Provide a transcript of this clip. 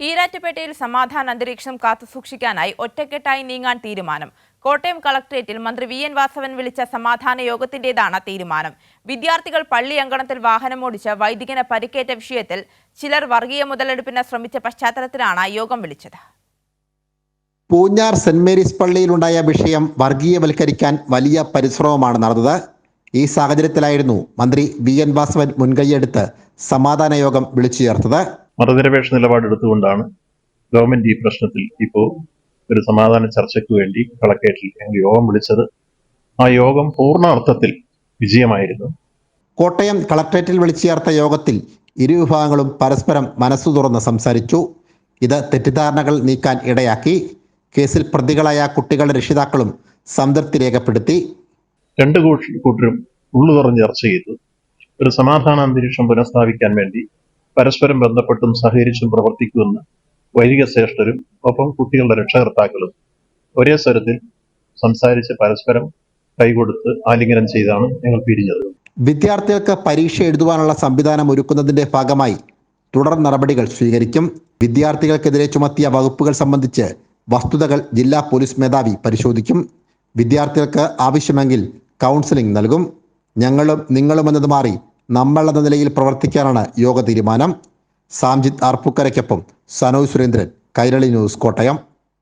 ഈരാറ്റുപേട്ടയിൽ സമാധാന അന്തരീക്ഷം കാത്തുസൂക്ഷിക്കാനായി ഒറ്റക്കെട്ടായി നീങ്ങാൻ തീരുമാനം. കോട്ടയം കളക്ടറേറ്റിൽ മന്ത്രി വി എൻ വാസവൻ വിളിച്ച സമാധാന യോഗത്തിന്റേതാണ് തീരുമാനം. വിദ്യാർത്ഥികൾ പള്ളി അങ്കണത്തിൽ വാഹനമോടിച്ച് വൈദികന് പരിക്കേറ്റ വിഷയത്തിൽ ചിലർ വർഗീയ മുതലെടുപ്പിന് ശ്രമിച്ച പശ്ചാത്തലത്തിലാണ് യോഗം വിളിച്ചത്. പൂഞ്ഞാർ സെന്റ് മേരീസ് പള്ളിയിലുണ്ടായ വിഷയം വർഗീയവൽക്കരിക്കാൻ വലിയ പരിശ്രമമാണ് നടന്നത്. ഈ സാഹചര്യത്തിലായിരുന്നു മന്ത്രി വി എൻ വാസവൻ മുൻകൈയെടുത്ത് സമാധാന യോഗം വിളിച്ചു ചേർത്തത് മതനിരപേക്ഷ നിലപാടെടുത്തുകൊണ്ടാണ് ഗവൺമെന്റ് ഈ പ്രശ്നത്തിൽ ഇപ്പോൾ ഒരു സമാധാന ചർച്ചയ്ക്ക് വേണ്ടി കളക്ടറേറ്റിൽ ഞങ്ങൾ യോഗം വിളിച്ചത്. ആ യോഗം പൂർണാർത്ഥത്തിൽ വിജയമായിരുന്നു. കോട്ടയം കളക്ടറേറ്റിൽ വിളിച്ചു ചേർത്ത യോഗത്തിൽ ഇരുവിഭാഗങ്ങളും പരസ്പരം മനസ്സു തുറന്ന് സംസാരിച്ചു. ഇത് തെറ്റിദ്ധാരണകൾ നീക്കാൻ ഇടയാക്കി. കേസിൽ പ്രതികളായ കുട്ടികളുടെ രക്ഷിതാക്കളും സംതൃപ്തി രേഖപ്പെടുത്തി. രണ്ട് കൂട്ടരും ഉള്ളു തുറന്ന് ചർച്ച ചെയ്തു. ഒരു സമാധാന അന്തരീക്ഷം പുനഃസ്ഥാപിക്കാൻ വേണ്ടി പരസ്പരം ബന്ധപ്പെട്ടും സഹകരിച്ചും പ്രവർത്തിക്കുമെന്ന് വൈദിക ശ്രേഷ്ഠരും ഒപ്പം കുട്ടികളുടെ രക്ഷകർത്താക്കളും ഒരേ സ്വരത്തിൽ സംസാരിച്ച് പരസ്പരം കൈകൊടുത്ത് ആലിംഗനം ചെയ്താണ് ഞങ്ങൾ പിരിഞ്ഞത്. വിദ്യാർത്ഥികൾക്ക് പരീക്ഷ എഴുതുവാനുള്ള സംവിധാനം ഒരുക്കുന്നതിന്റെ ഭാഗമായി തുടർ നടപടികൾ സ്വീകരിക്കും. വിദ്യാർത്ഥികൾക്കെതിരെ ചുമത്തിയ വകുപ്പുകൾ സംബന്ധിച്ച് വസ്തുതകൾ ജില്ലാ പോലീസ് മേധാവി പരിശോധിക്കും. വിദ്യാർത്ഥികൾക്ക് ആവശ്യമെങ്കിൽ കൗൺസിലിംഗ് നൽകും. ഞങ്ങളും നിങ്ങളും എന്നത് മാറി നമ്മൾ എന്ന നിലയിൽ പ്രവർത്തിക്കാനാണ് യോഗ തീരുമാനം. സാംജിത് ആർപ്പുക്കരയ്ക്കൊപ്പം സനോജ് സുരേന്ദ്രൻ കൈരളി ന്യൂസ് കോട്ടയം.